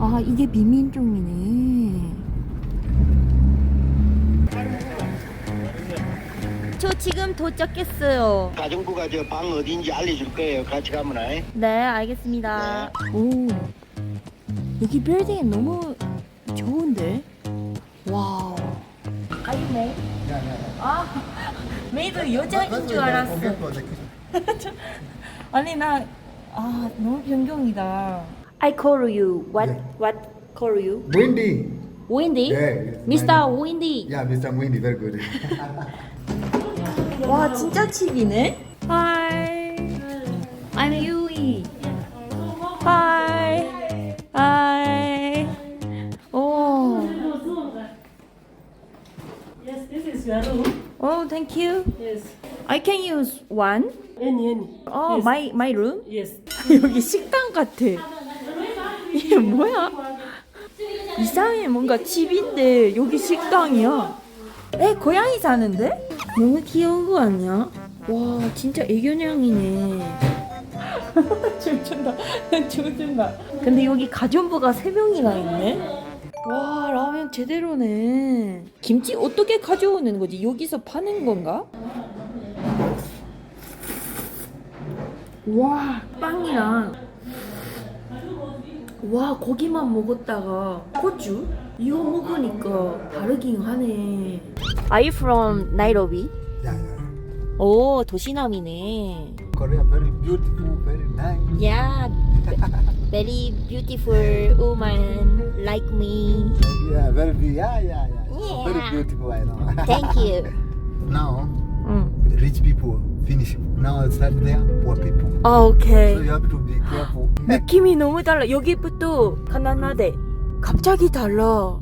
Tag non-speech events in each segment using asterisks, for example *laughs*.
아 이게 비민종이네. 저 지금 도착했어요. 가정부가 저 방 어디인지 알려줄 거예요. 같이 가면 아이. 네, 알겠습니다. 오, 여기 빌딩이 너무 좋은데? 와우. 아유, 메이? 아, 메이도 여자인 줄 알았어. *laughs* 아니, 나, 아, 너무 변경이다. I call you. What, what call you? Windy. Windy? Yeah, Mr. Windy. Yeah, Mr. Windy, very good. 와, 진짜 칩이네? Hi. I'm Yui. Hi. Hi. 오. Yes, this is your room. Oh, thank you. Yes. I can use one. Any, any. Oh, yes. my my room. Yes. *laughs* 여기 식당 같아. 이게 뭐야? 이상해 뭔가 집인데 여기 식당이야. 에 고양이 사는데? 너무 귀여운 거 아니야? 와 진짜 애견냥이네. 춤춘다, 춤춘다. 근데 여기 가전부가 세 명이나 있네. 와 라면 제대로네. 김치 어떻게 가져오는 거지? 여기서 파는 건가? 와 빵이랑 와 고기만 먹었다가 고추 이거 먹으니까 다르긴 하네. Are you from Nairobi? Yeah, yeah. 오 도시남이네. Korea, very beautiful, very nice. Yeah, very beautiful woman like me. Yeah, very yeah, yeah, yeah. Yeah. Very beautiful, I know. Thank you. now, 응. rich people finish. Now it's not there, poor people. 아 오케이. So you have to be careful. 느낌이 너무 달라. 여기부터 가난하대. 갑자기 달라.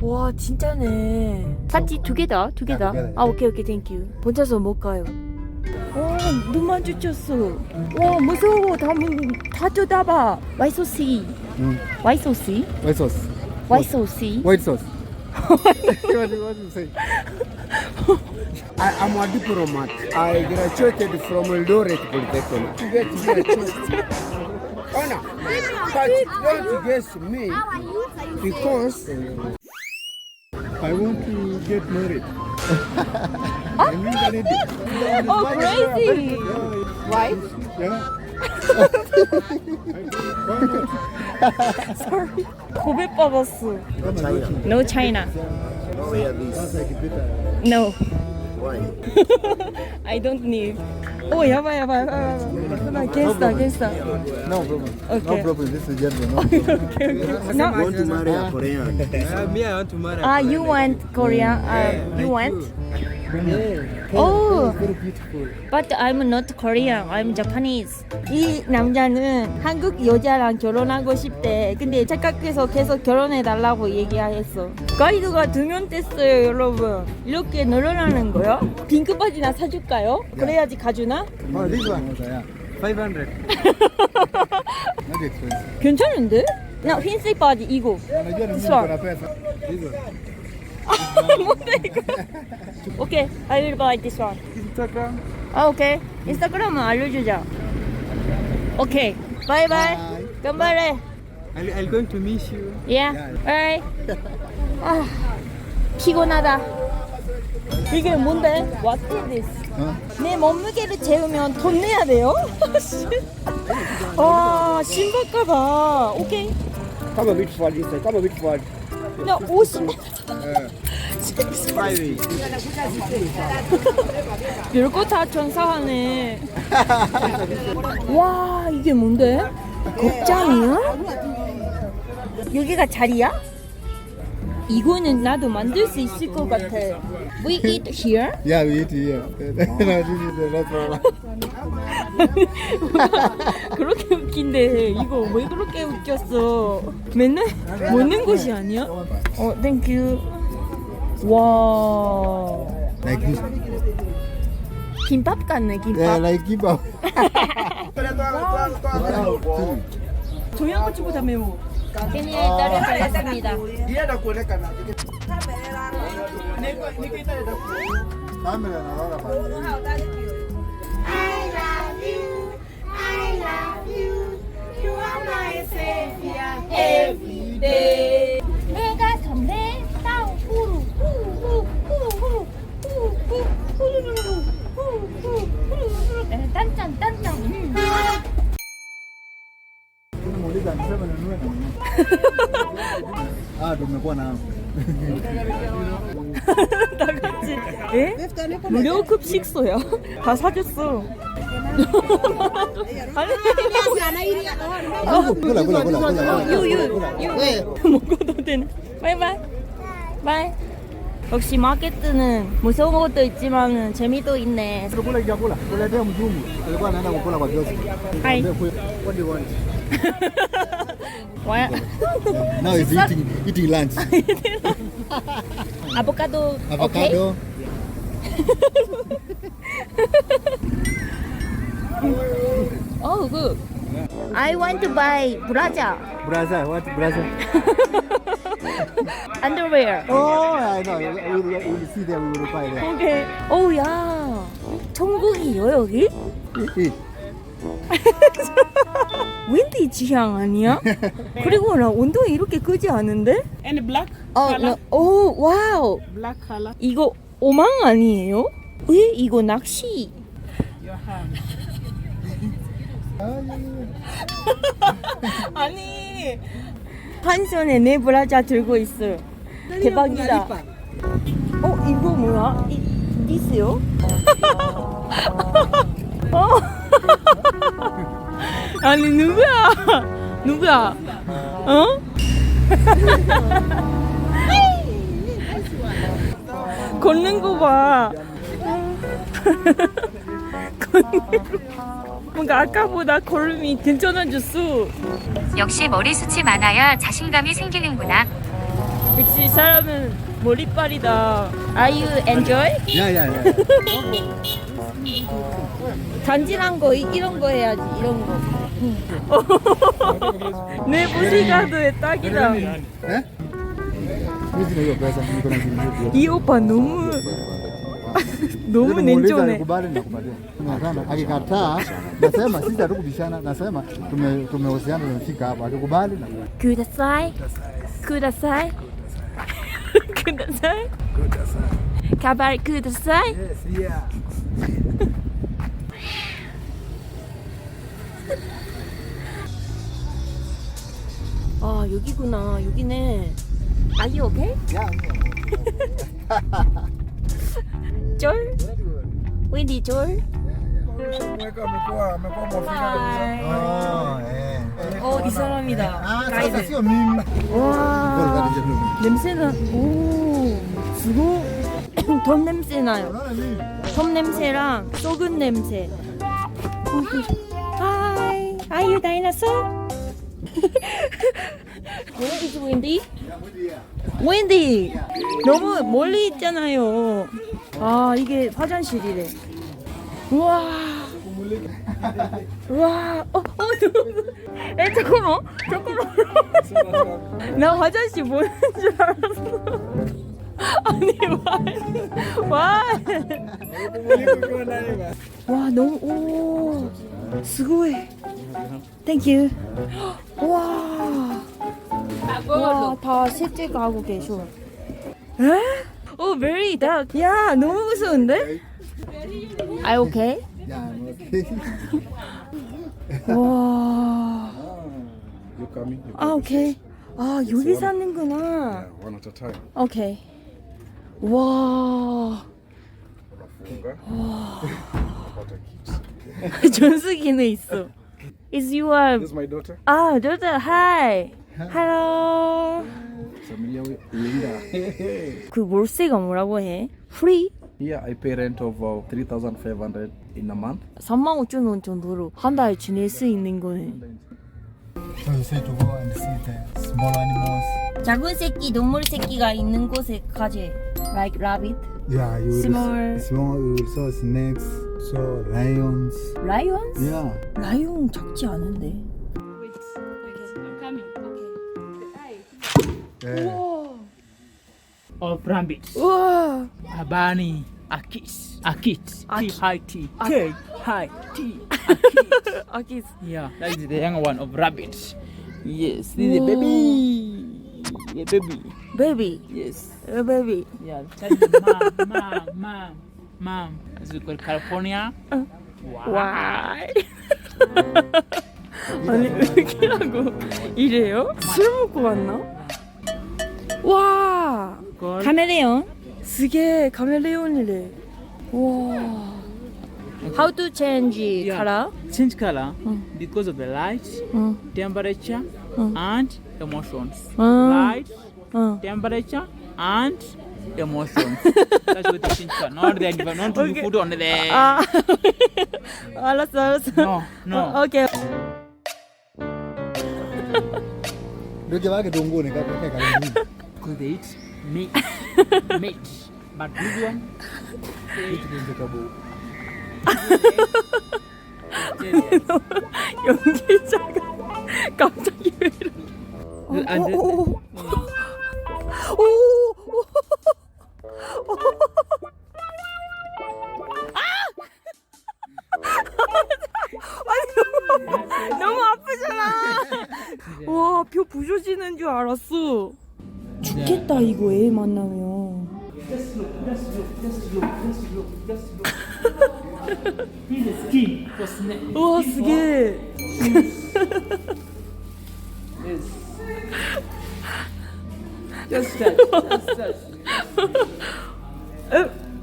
와 진짜네. 샀지 두 개다, 두 개다. 아. 아 오케이 오케이 땡큐. 혼자서 못 가요. 와 눈 마주쳤어. 와 무서워. 다, 문- 다 쳐다봐. Why so see? Mm. Why so see? White sauce. Why so see? White sauce. What do you say? I am a diplomat. I graduated from Eldoret Polytechnic. To get here, oh no, but don't guess me because I want to get married. Oh crazy. Oh, Why? *laughs* *laughs* Sorry. 고백 받았어. No China. No. *laughs* I don't need. 오 야바 야바 야바 야바. 나 괜찮아 괜찮아. No problem. Okay. No problem. This is gentleman. *laughs* No problem. No. Want to marry a Korean? uh, me, I want to marry. Ah, you want Korean? Uh, you want? Oh, Very beautiful. but I'm not Korean. I'm Japanese. 이 남자는 한국 여자랑 결혼하고 싶대. 근데 착각해서 계속 결혼해 달라고 얘기했어. 가이드가 두명 됐어요, 여러분. 이렇게 늘어나는 거요? 핑크 바지나 사줄까요? 그래야지 가주나? Oh, this one. Yeah. 500. Not expensive. 괜찮은데? 나 흰색 바지 이거. Pesa. 뭔데 이거? 오케이, I will buy this one. Instagram. 아 오케이 인스타그램은 알려주자 오케이 바이 바이 간발해 I'll, I'll going to miss you. 예 바이 아 피곤하다 이게 뭔데? What is this? 어? 내 몸무게를 재우면 돈 내야 돼요? 와 신발가봐 오케이 Come a bit forward, this. Come a bit forward. 나 50. Five. 별거 다 전사하네. 와 이게 뭔데? 곡장이야? 여기가 자리야? 이거는 나도 만들 수 있을 것 같아. We eat here? Yeah, we eat here. is the restaurant. 그렇게 웃긴데 이거 왜 그렇게 웃겼어? 맨날 먹는 곳이 아니야? 어, 땡큐. 와. Like this. 김밥 같네 Yeah, 김밥. like kebab. 조양고추보다 매워. 굉장히 따뜻했습니 다. Dia dah kulit kan? Ini ini kita dah kulit. Kami dah nak apa? I love you, I love you, you are my savior every day. Ah, tumekuwa na 다 같이. 예? 무료 급식소야. 다 사줬어. 아니, kula kula kula kula. 유유 먹어도 되네. 바이바이. 바이. 역시 마케트는 무서운 것도 있지만 재미도 있네. Mzungu. Alikuwa anaenda kukula kwa kioski. Hi. What do you want? 와. Now he's eating eating lunch. 아 보카도. 오케이? Avocado. Oh, good. I want to buy braza Brother, what brother? underwear. Oh, I know. We will, we will see them. We will buy them. 오케이. 어우 야. 천국이요 여기? Eat. *laughs* 윈디 지향 아니야? *laughs* 그리고 나 온도가 이렇게 크지 않은데? And black 어, 나, 오, 와우. black color. 이거 오망 아니에요? 에? 이거 낚시. Your *laughs* hand. 아니. 한 손에 내 브라자 들고 있어. 대박이다. 어, 이거 뭐야? 이, 니스요? 어. 아니, 누구야? 누구야? 어? 걷는 거 봐. 걷는 거. 뭔가 아까보다 걸음이 괜찮아졌어. 역시 머리 숱이 많아야 자신감이 생기는구나. 역시 사람은 머리빨이다. Are you enjoy? Yeah, yeah, yeah. *laughs* 간지난 거 이- 이런 거 해야지 이런 거. 내 보디가드에 딱이다. Eh? 이 오빠 너무 너무 냉정해. alikubali nakupatia. Sana akikataa nasema sisi hatukubishana, nasema tume tumehusiana tumefika hapa. Akikubali na 그다사이 그다사이 그다사이 가발 그다사이 Yes, yeah. 아 여기구나 여기네 Are you okay? Yeah. 쫄? 윈디 쫄? Oh, eh. 어이 사람이다 Ah, 가이드. 와 냄새나 오 수고 돈 냄새 나요? 톱 냄새랑 썩은 냄새 하이 Are you dinosaur? Where is 너무 멀리 있잖아요. 아 이게 화장실이래. 우와. 우와. 어, 어, 에 잠깐만. 잠깐만. 나 화장실 보는 줄 알았어. 아니 와. 와. 너무 오. 스고이 땡큐 와 와, 다 셋째가 하고 계셔. 에? 어, very dark. 야, 너무 무서운데? Are you okay? Yeah, I'm okay. 와. You coming? You 아, 오케이. 아, 여기 사는구나. one at a time. 오케이. 와. Funga. Kids. 전수기는 있어. Is your This is my daughter. 아, daughter. Hi. Hello. Familiar with Linda. 그 월세가 뭐라고 해? Free? Here I pay rent of uh, 3,500 in a month. 3만 5천 원 정도로 한 달 지낼 수 있는 거네. So you say to go and see the small animals. 작은 새끼 동물 새끼가 있는 곳에 가지. Like rabbit, Yeah, you will Small. small. You will saw snakes, saw lions. lions? Yeah. 라이온 작지 않은데. yeah. of rabbits. 우와. Abani, Akis, Akit, T high T, K high T. 아기. Yeah, that is the younger one of rabbits. Yes, this is a baby. Yeah, baby. 베이비. Yes. 베이비. Yeah, that is the mom, mom, mom, mom. As we call California. Wow. 와. 아니 이렇게 하고 이래요? 술 먹고 왔나? 와 카멜레온? 스게 카멜레온이래 와 How to change Yeah. color? Change color because of the light, 응. temperature, Mm. and emotions. 아, Light, 어. temperature, and emotions. That's what you change color. Not the not to Okay. put on the. 아 알았어 알았어 No, no. 어, 오케이 이렇게 하게 좋은 거니까 그렇게 가는 eat meat. meat. But this one, they eat vegetable. 연기자가 갑자기 왜 이래 And the- 오, 오, 오. 아! 아니 너무, 너무 아프잖아. 와, 표 부서지는 줄 알았어. 죽겠다 이거 애 만나면. Here's the skin for snake. 우와, 쓰게. Just touch. Just touch.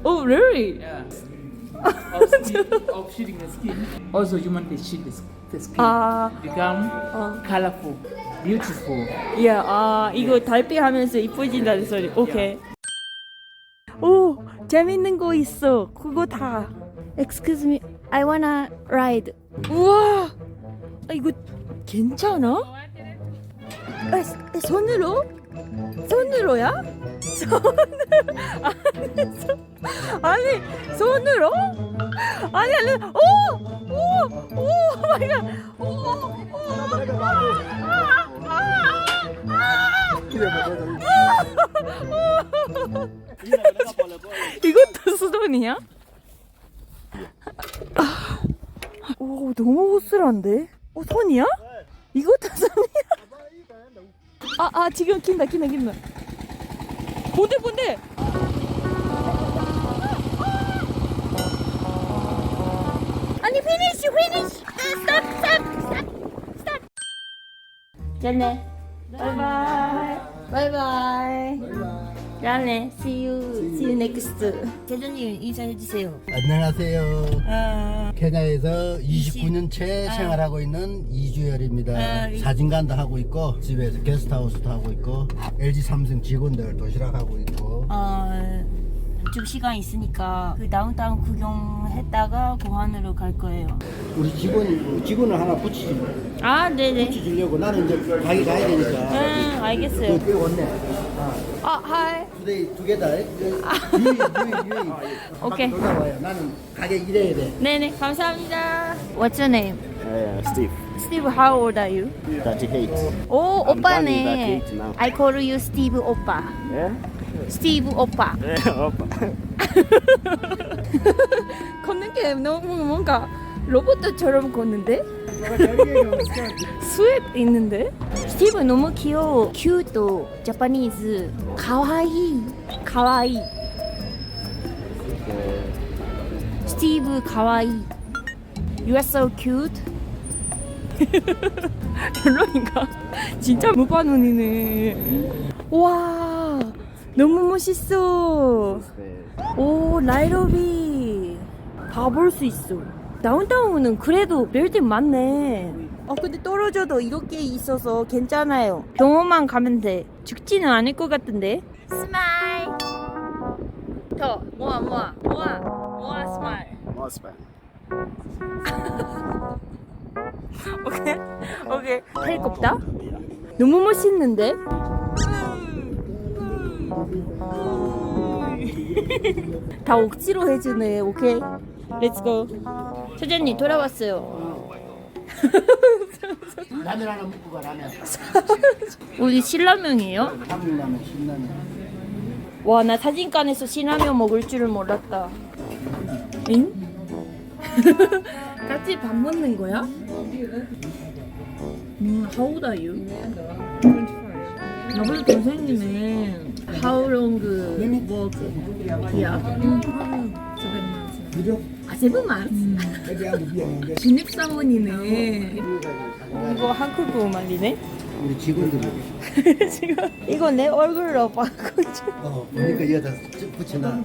Oh, really? Yeah. of, skin, of shedding the skin. Also, human can shed the, s- the skin. 아, Become 어. colorful, beautiful. 예, 아 이거 달빛 하면서 이뻐진다는 소리. 오케이. 오, 재밌는 거 있어. 그거 다. Excuse me, I wanna ride. 우와, 아, 이거 괜찮아? 아, 스- 손으로? 손으로야? 손으로? 아니, 손, 아니 손으로? 아니 아니, 오, 오, 오, 마이 갓, 오, 오, 아, 아, 이것도 수돈이야? 아, 오 너무 호슬한데? 어 손이야? 이것도 손이야? 아, 아 지금 킨다 킨다 킨다. 뭔데 뭔데? 아니 피니쉬 피니쉬 스탑 스탑 스탑 스탑 잘네. 바이바이 바이바이 잘네 see you see you next 대전님 인사해 주세요 안녕하세요. 아, 케냐에서 29년째 생활하고 있는 이주열입니다. 아, 이- 사진관도 하고 있고 집에서 게스트하우스도 하고 있고 LG 삼성 직원들 도시락 하고 있고 어, 좀 시간 있으니까 그 다운타운 구경했다가 고한으로 갈 거예요 우리 직원 직원을 하나 붙이지 아 네네 붙여주려고 나는 이제 가게 가야 되니까 응 알겠어요 그 왔네. 아 하이 두대 두개 다. 유이 유이 유이. 오케이. 놀다 와요. 나는 가게 일해야 돼. 네네 감사합니다 What's your name? Uh, Steve, Steve, how old are you? 38. 오 I'm 오빠네 turning 38 now. I call you Steve 오빠 Yeah? Steve 오빠 Opa. 걷는 게 너무 뭔가 로봇처럼 걷는데? 스웩 있는데? 스티브 너무 귀여워. 큐트 자파니즈 가와이 가와이 스티브 가와이 You are so cute. *laughs* 별로인가? 진짜 무반운이네. 와 너무 멋있어. 오 라이로비. 봐볼 수 있어 다운타운은 그래도 빌딩 많네. 어 근데 떨어져도 이렇게 있어서 괜찮아요. 병원만 가면 돼. 죽지는 않을 것 같은데. 스마일. 더. 모아 모아. 모아. 모아 스마일. *laughs* 오케이. 오케이. 헬리콥터 너무 멋있는데? *laughs* 다 억지로 해주네. 오케이. 렛츠고 사장님 돌아왔어요 *laughs* 라면 하나 먹고 가 라면. 우리 신라면이에요? 한국 라면 신라면. 와 나 사진관에서 신라면 먹을 줄을 몰랐다 응? *laughs* 같이 밥 먹는 거야? 음, how old are you? 나보다 동생이네 How long work? Yeah. 음? 아 세븐만. 신입사원이네. 이거 한국어 말이네. 우리 직원들이 *laughs* 지금 이거 내 얼굴로 바꾸지. 어 보니까 여기다 붙이나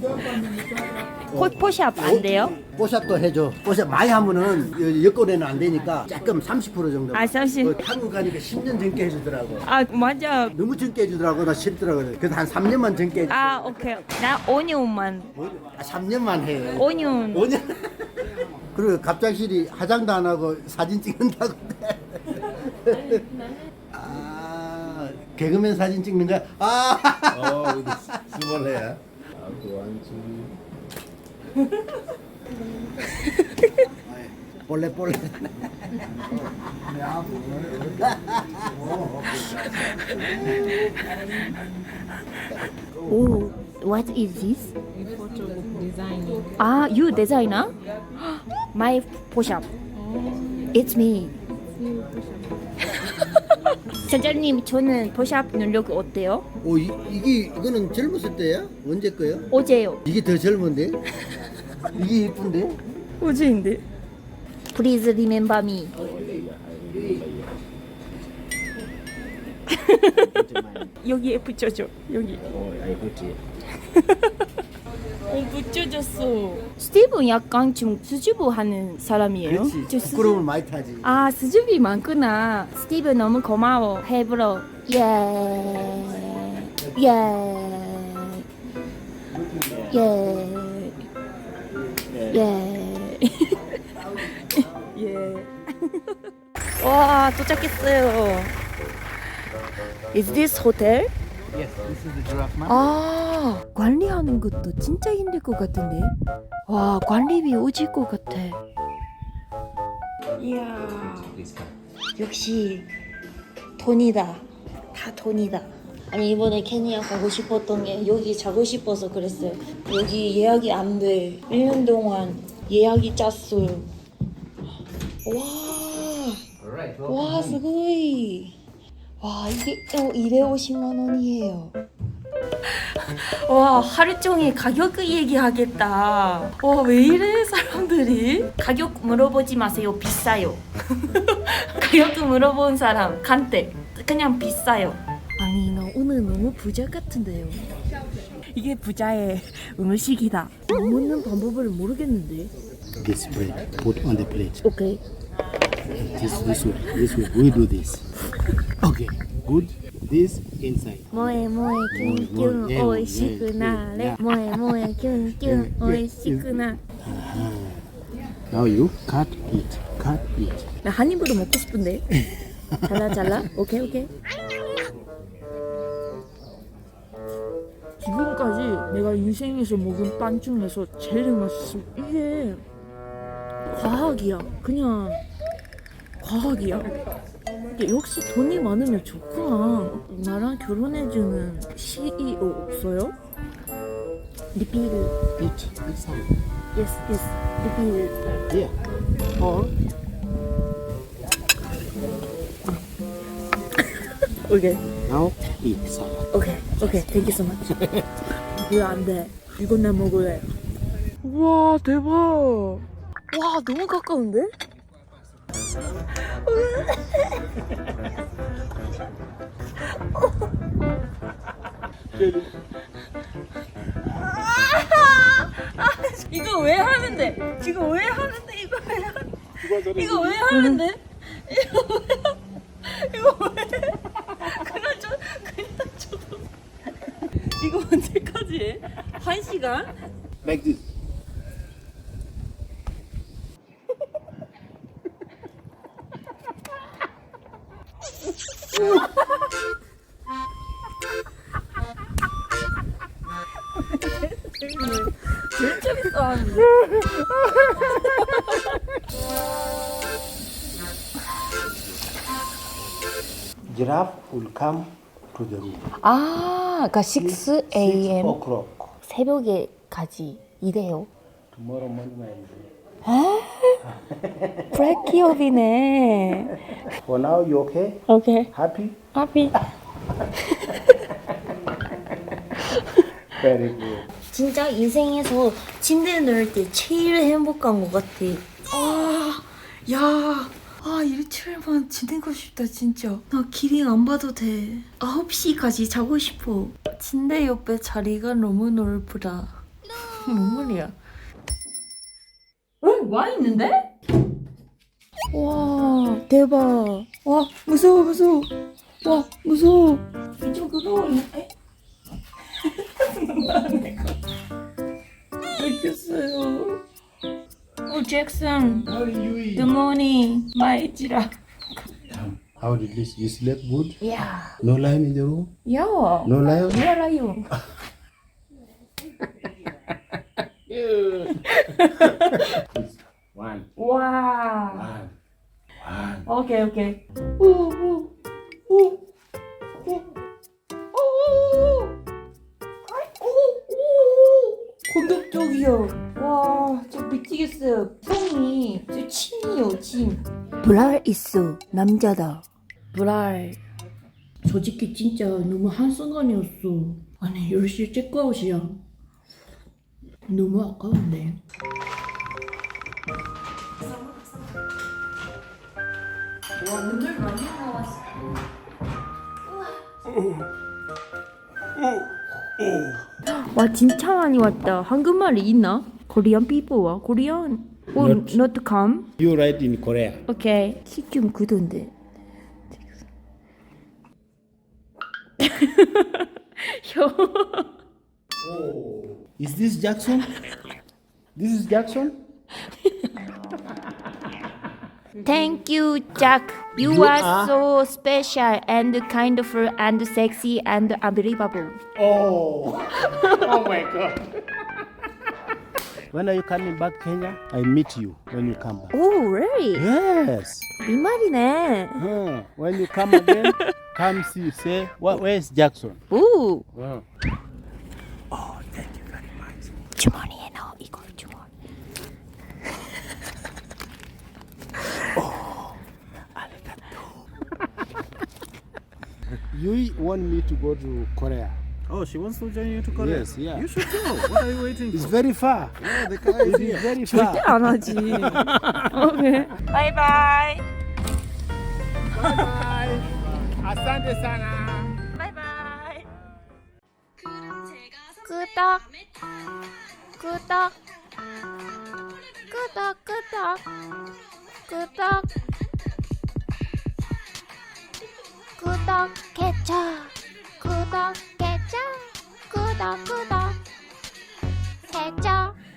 포, 포샵 안 돼요? 뽀샵도 해줘 뽀샵 많이 하면은 여- 여권에는 안 되니까 조금 30% 정도 아, 30. 그 한국 가니까 10년 전게 해주더라고 아 맞아. 너무 젊게 해주더라고 나 싫더라고 그래서 한 3년만 젊게 해줘 아 오케이. 나 5년만. 아, 3년만 해 5년. 5년 *laughs* 그리고 갑작스레 화장도 안 하고 사진 찍는다고 아 개그맨 사진 찍는 거야? 아 어, 스몰해야. 볼래 *laughs* 볼래 Oh, what is this? Photo designing. Ah, you designer? *gasps* My 포샵. It's me. 사장님, 저는 포샵 능력 어때요? 오 이, 이게 이거는 젊었을 때야? 언제 거야? 어제요. 이게 더 젊은데? 이게 예쁜데? 어제인데. Please remember me. *laughs* 여기에 붙여줘. 여기. 어, *laughs* 붙여줬어. 스티븐 약간 좀 수줍어 하는 사람이에요. 저 그렇지 수줍- 부끄러움을 많이 타지 아 수줍이 많구나. 스티븐 너무 고마워. 해불어. 예. 예. 예. 예. *laughs* 예. *laughs* 와 도착했어요. Is this hotel? Yes, this is the giraffe man. 아 관리하는 것도 진짜 힘들 것 같은데. 와 관리비 오질 것 같아. 이야 역시 돈이다. 다 돈이다. 아니 이번에 케니아 가고 싶었던 게 여기 자고 싶어서 그랬어요. 여기 예약이 안 돼. 1년 동안 예약이 짰어요. 와, 와, すごい. 와, 이게 어, 250만 원이에요. *laughs* 와, 하루 종일 가격 얘기하겠다. 와, 왜 이래, 사람들이? 가격 물어보지 마세요. 비싸요. *laughs* 가격 물어본 사람, 간대. 그냥 비싸요. 아니, 나 오늘 너무 부자 같은데요. 이게 부자의 음식이다. 먹는 방법을 모르겠는데. This bread, put on the plate. 오케이. This this way, this way. We do this. Okay, good. This inside. 예, 오이시구나 Now you cut it, cut it. 나 한 입으로 먹고 싶은데 *laughs* 잘라 잘라 오케이 오케이 지금까지 내가 인생에서 먹은 빵 중에서 제일 맛있어 이게 과학이야 그냥 과학이야? 역시 돈이 많으면 좋구나. 나랑 결혼해주는 CEO 없어요? 리필 Eat inside. 예스 예스 리필 Here. Or *laughs* 오케이. Now eat salad. 오케이 오케이. So much. 왜안 돼? 이건 나 먹을래. 와 대박. 와 너무 가까운데? *laughs* 이거 왜 하는데? 이거 왜 하는데? 이거 왜 하는데? 이거 왜 하는데? 이거 왜? 그냥 저 그냥 저도 이거 언제까지 해? 한 시간? Like. 제일 재밌어 하는데. Giraffe will come to the room. 아, 그러니까 6 a.m. o'clock. 새벽에까지 일해요. Tomorrow morning I will. 브레이크업이네. For now, you okay? 오케이. Happy? 하피. Very good. 진짜 인생에서 침대에 누울 때 제일 행복한 것 같아. 아, 야, 아 일주일만 지내고 싶다 진짜. 나 기린 안 봐도 돼. 9시까지 자고 싶어. 침대 옆에 자리가 너무 넓더라. 뭔 말이야? 어? 와 있는데? 와 대박. 와 무서워 무서워. 와 무서워. 좀 그거 에? 알겠어요. 어 잭슨. Good morning. 마이지라. How did this? You slept good? 야. No lion in the room? 야. No lion? Where are you? One. 와. One. One. 오케이 오케이. 오오오오 오. 공격적이야. 와, 저 미치겠어요. 형이 저 침이요, 침. 브랄 있어, 남자다. 브랄. 솔직히 진짜 너무 한순간이었어. 아니, 10시에 체크아웃이야. 너무 아까운데. 와, 오늘 많이 나왔어. 와 진짜 많이 왔다. 한국말이 있나? 코리안 피부와 코리안. 오, Not. not come. You write in Korea. 오케이. 시좀 굳은데. 형. Is this Jackson? this is Jackson? Thank you, Jack. You, You are, are- so special and kindful and sexy and unbelievable. Oh. oh my God. When are you coming back, Kenya? I meet you when you come back. Oh, really? Yes. 이 말이네. Huh. When you come again, *laughs* come see. Say, what? Where is Jackson? 오. Wow. 주머니에 *laughs* 넣어 이걸 주머니. You *laughs* want me to go to Korea? Oh, she wants to join you to Korea. Yes, yeah. You should go. What are you waiting It's for? very far. Yeah, the car is It here. is very far. 안 하지. 오케이. 바이바이. Asante sana. 바이바이. 끄덕. 끄덕. 끄덕 끄덕. 끄덕. 구독해줘. 구독해줘. 구독 구독. 해줘.